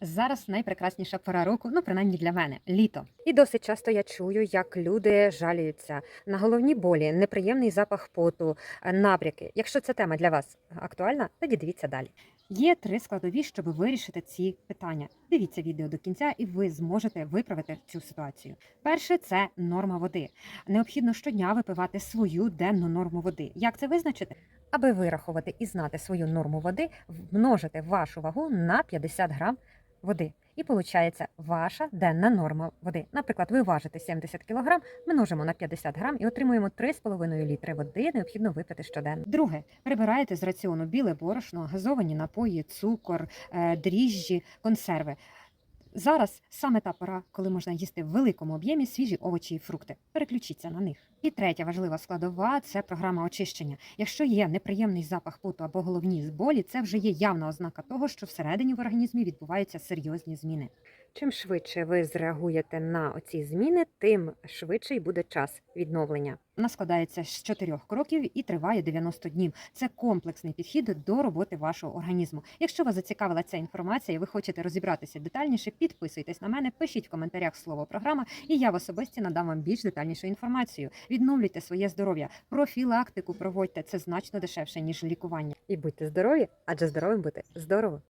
Зараз найпрекрасніша пора року, ну принаймні для мене літо. І досить часто я чую, як люди жаліються на головні болі, неприємний запах поту, набряки. Якщо ця тема для вас актуальна, тоді дивіться далі. Є три складові, щоб вирішити ці питання. Дивіться відео до кінця, і ви зможете виправити цю ситуацію. Перше це норма води. Необхідно щодня випивати свою денну норму води. Як це визначити? Аби вирахувати і знати свою норму води, множите вашу вагу на 50 грам води. І виходить ваша денна норма води. Наприклад, ви важите 70 кг, множимо на 50 грам і отримуємо 3,5 літри води, необхідно випити щоденно. Друге, прибираєте з раціону біле борошно, газовані напої, цукор, е, дріжджі, консерви. Зараз саме та пора, коли можна їсти в великому об'ємі свіжі овочі і фрукти. Переключіться на них. І третя важлива складова це програма очищення. Якщо є неприємний запах поту або головні болі, це вже є явна ознака того, що всередині в організмі відбуваються серйозні зміни. Чим швидше ви зреагуєте на оці зміни, тим швидший буде час відновлення. Вона складається з чотирьох кроків і триває 90 днів. Це комплексний підхід до роботи вашого організму. Якщо вас зацікавила ця інформація, і ви хочете розібратися детальніше, підписуйтесь на мене, пишіть в коментарях слово програма, і я в особисті надам вам більш детальнішу інформацію. Відновлюйте своє здоров'я, профілактику проводьте це значно дешевше ніж лікування. І будьте здорові, адже здоровим бути здорово.